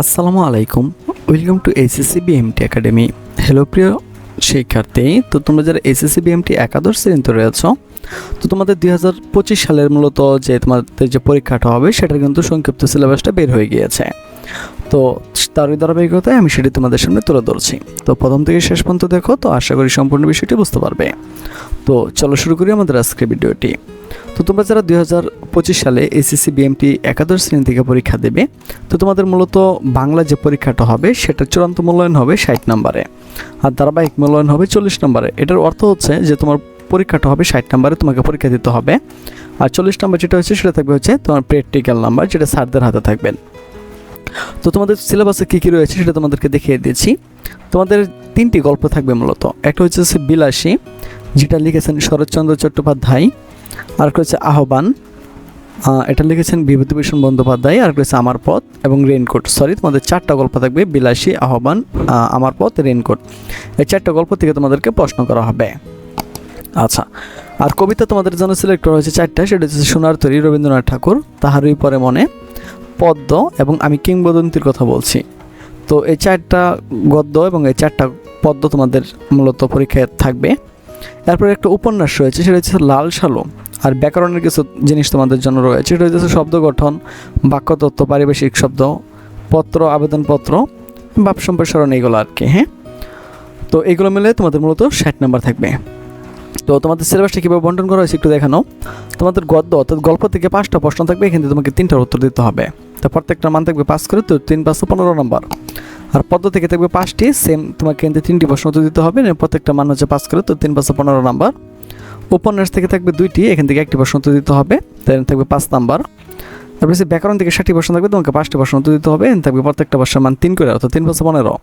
আসসালামু আলাইকুম, welcome to SSC BMT academy hello প্রিয় শিক্ষার্থী, তো তোমরা যারা এসএসসি বিএমটি একাদশ শ্রেণীতে রয়েছ, তো তোমাদের দুই হাজার পঁচিশ সালের মূলত যে তোমাদের যে পরীক্ষাটা হবে, সেটার কিন্তু সংক্ষিপ্ত সিলেবাসটা বের হয়ে গিয়েছে। তো তারই ধারাবাহিকতায় আমি সেটি তোমাদের সামনে তুলে ধরছি। তো প্রথম থেকে শেষ পর্যন্ত দেখো, তো আশা করি সম্পূর্ণ বিষয়টি বুঝতে পারবে। তো চলো শুরু করি আমাদের আজকের ভিডিওটি। তো তোমরা যারা দুই সালে এসএসসি বিএমটি একাদশ শ্রেণি থেকে পরীক্ষা দেবে, তো তোমাদের মূলত বাংলা যে পরীক্ষাটা হবে, সেটার চূড়ান্ত মূল্যায়ন হবে ষাট নম্বরে। আর ধারাবাহিক মূল্যায়ন হবে চল্লিশ নম্বরে। এটার অর্থ হচ্ছে যে তোমার পরীক্ষাটা হবে ষাট নম্বরে, তোমাকে পরীক্ষা দিতে হবে। আর চল্লিশ নম্বর যেটা হচ্ছে, সেটা থাকবে হচ্ছে তোমার প্র্যাকটিক্যাল নাম্বার যেটা স্যারদের হাতে থাকবেন তো তোমাদের সিলেবাসে কী কী রয়েছে, সেটা তোমাদেরকে দেখিয়ে দিয়েছি তোমাদের তিনটি গল্প থাকবে মূলত। একটা হচ্ছে বিলাসী, যেটা লিখেছেন শরৎচন্দ্র চট্টোপাধ্যায়। আর হচ্ছে আহ্বান। এটা লিখেছেন বিভূতিভূষণ বন্দ্যোপাধ্যায় আর হচ্ছে আমার পথ এবং রেনকোট সরি তোমাদের চারটা গল্প থাকবে, বিলাসী, আহ্বান আমার পথ রেনকোট এই চারটা গল্প থেকে তোমাদেরকে প্রশ্ন করা হবে। আচ্ছা আর কবিতা তোমাদের জন্য সিলেক্ট করা হয়েছে চারটা, সেটা হচ্ছে সোনার তরী, রবীন্দ্রনাথ ঠাকুর, তাহারই পরে মনে, পদ্ম এবং আমি কিংবদন্তির কথা বলছি। তো এই চারটা গদ্য এবং এই চারটা পদ্য তোমাদের মূলত পরীক্ষায় থাকবে। তারপরে একটা উপন্যাস রয়েছে, সেটা হচ্ছে লাল সালো আর ব্যাকরণের কিছু জিনিস তোমাদের জন্য রয়েছে, সেটা হচ্ছে শব্দ গঠন বাক্যতত্ত্ব পারিবেশিক শব্দ, পত্র, আবেদনপত্র, বাপ সম্প্রসারণ এইগুলো আর কি হ্যাঁ? তো এগুলো মিলে তোমাদের মূলত ষাট নাম্বার থাকবে। তো তোমাদের সিলেবাসটা কীভাবে বন্টন করা হয়েছে একটু দেখানো। তোমাদের গদ্য অর্থাৎ গল্প থেকে পাঁচটা প্রশ্ন থাকবে, এখান থেকে তোমাকে তিনটার উত্তর দিতে হবে। তো প্রত্যেকটা মান থাকবে পাস করে, তো তিন পাঁচশো পনেরো নম্বর। আর পদ্ম থেকে থাকবে পাঁচটি সেম তোমাকে কিন্তু তিনটি প্রশ্ন উত্তর দিতে হবে। প্রত্যেকটা মান হচ্ছে পাস করে, তো তিন পাঁচশো পনেরো নাম্বার। উপন্যাস থেকে থাকবে দুইটি, এখান থেকে একটি প্রশ্ন উত্তর দিতে হবে দেন থাকবে পাঁচ নাম্বার। তারপরে সে ব্যাকরণ থেকে ষাটটি প্রশ্ন থাকবে, তোমাকে পাঁচটি প্রশ্ন উত্তর দিতে হবে থাকবে প্রত্যেকটা প্রশ্নের মান তিন করে, অর্থাৎ তিন পাঁচশো পনেরো।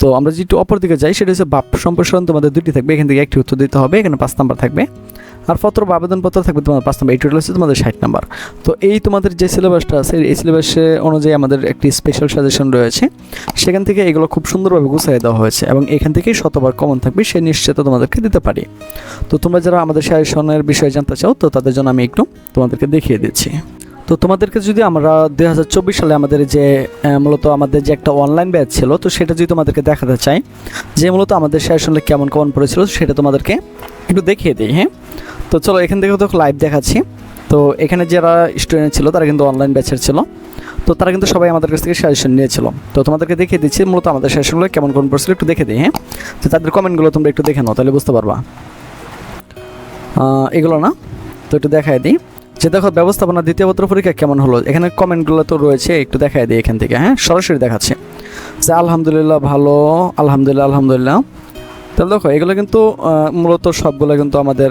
তো আমরা যেটু অপর দিকে যাই, সেটা হচ্ছে বাপ সম্প্রসারণ তোমাদের দুটি থাকবে, এখান থেকে একটি উত্তর দিতে হবে, এখানে পাঁচ নাম্বার থাকবে। আর পত্র বা আবেদনপত্র থাকবে তোমাদের পাঁচ নম্বর। এই টোটাল হচ্ছে তোমাদের ষাট নাম্বার। তো এই তোমাদের যে সিলেবাসটা আছে, এই সিলেবাসে অনুযায়ী আমাদের একটি স্পেশাল সাজেশন রয়েছে। সেখান থেকে এগুলো খুব সুন্দরভাবে গুছিয়ে দেওয়া হয়েছে এবং এখান থেকেই শতবার কমন থাকবে, সে নিশ্চিত তোমাদেরকে দিতে পারি। তো তোমরা যারা আমাদের সাজেশনের বিষয়ে জানতে চাও, তো তাদের জন্য আমি একটু তোমাদেরকে দেখিয়ে দিচ্ছি। তো তোমাদেরকে যদি আমরা দুই হাজার চব্বিশ সালে আমাদের যে মূলত আমাদের যে একটা অনলাইন ব্যাচ ছিল, তো সেটা যদি তোমাদেরকে দেখাতে চাই, যে মূলত আমাদের সাজেশনে কেমন কেমন পড়েছিল, সেটা তোমাদেরকে একটু দেখিয়ে দিই হ্যাঁ? তো চলো, এখান থেকে তো লাইভ দেখাচ্ছি। তো এখানে যারা স্টুডেন্ট ছিল, তারা কিন্তু অনলাইন ব্যাচের ছিল। তো তারা কিন্তু সবাই আমাদের কাছ থেকে সাজেশন নিয়েছিল। তো তোমাদেরকে দেখিয়ে দিচ্ছি মূলত আমাদের সাজেশনগুলো কেমন কেমন পড়ছিল একটু দেখে দিই হ্যাঁ? তো তাদের কমেন্টগুলো তোমরা একটু দেখে নাও, তাহলে বুঝতে পারবা। এগুলো না? তো একটু দেখায় দিই। যে দেখো, ব্যবস্থাপনা দ্বিতীয় পত্র পরীক্ষা কেমন হলো? এখানে কমেন্টগুলো তো রয়েছে, একটু দেখায় দিই এখান থেকে হ্যাঁ? সরাসরি দেখাচ্ছে। যে আলহামদুলিল্লাহ ভালো, আলহামদুলিল্লাহ আলহামদুলিল্লাহ। তাহলে দেখো, এগুলো কিন্তু মূলত সবগুলো কিন্তু আমাদের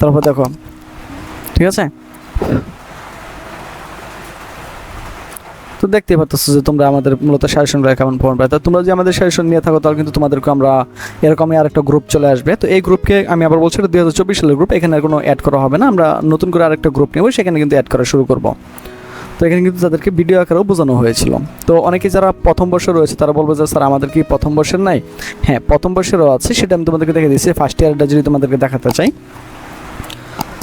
তারপর দেখো, ঠিক আছে? তো দেখতেই পাচ্ছ যে তোমরা আমাদের মূলত সাজেশনগুলো কেমন ফোন পাই তো তোমরা যদি আমাদের সাজেশন নিয়ে থাকো, তাহলে কিন্তু তোমাদেরকে আমরা এরকমই আরেকটা গ্রুপ চলে আসবে। তো এই গ্রুপকে আমি আবার বলছি দুই হাজার চব্বিশ সালের গ্রুপ এখানে কোনো অ্যাড করা হবে না। আমরা নতুন করে আরেকটা গ্রুপ নেব, সেখানে কিন্তু অ্যাড করা শুরু করব। তো এখানে কিন্তু তাদেরকে ভিডিও আকারেও বোঝানো হয়েছিল। তো অনেকে যারা প্রথম বর্ষে রয়েছে, তারা বলবে যে, স্যার, আমাদের কি প্রথম বর্ষের নাই? হ্যাঁ প্রথম বর্ষেরও আছে, সেটা আমি তোমাদেরকে দেখে দিচ্ছি ফার্স্ট ইয়ারটা যদি তোমাদেরকে দেখাতে চাই।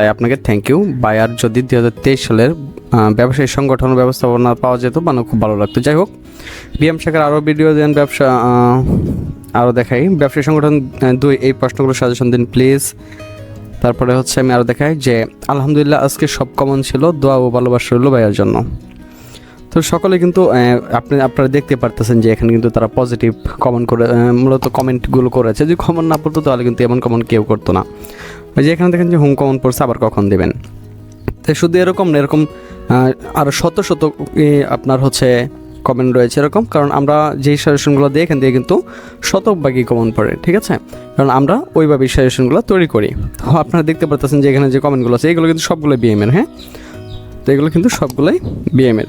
তাই আপনাকে থ্যাংক ইউ বায়ার যদি দুই হাজার তেইশ সালের ব্যবসায়ী সংগঠন ব্যবস্থাপনা পাওয়া যেত মানে খুব ভালো লাগতো। যাই হোক, বিএম শাখার আরও ভিডিও দেন, ব্যবসা আরও দেখাই। ব্যবসায়ী সংগঠন দুই, এই প্রশ্নগুলো সাজেশন দিন প্লিজ তারপরে হচ্ছে আমি আরও দেখাই যে, আলহামদুলিল্লাহ, আজকে সব কমন ছিল, দোয়া ও ভালোবাসা রইল ভাইয়ার জন্য। তো সকলে কিন্তু আপনি, আপনারা দেখতে পারতেছেন যে এখানে কিন্তু তারা পজিটিভ কমেন্ট করে মূলত কমেন্টগুলো করেছে। যদি কমন না পড়তো, তাহলে কিন্তু এমন কমন কেউ করতো না। ওই যে এখানে দেখেন যে হুম কমন পড়ছে আবার কখন দেবেন? তো শুধু এরকম না, এরকম আরও শত শত আপনার হচ্ছে কমেন্ট রয়েছে এরকম, কারণ আমরা যেই সাজেশনগুলো দিই এখান থেকে কিন্তু শতভাগই কমন পড়ে, ঠিক আছে? কারণ আমরা ওইভাবেই সাজেশনগুলো তৈরি করি। তো আপনারা দেখতে পারতেছেন যে এখানে যে কমেন্টগুলো আছে, এগুলো কিন্তু সবগুলো বিএমের হ্যাঁ? তো এগুলো কিন্তু সবগুলোই বিএমের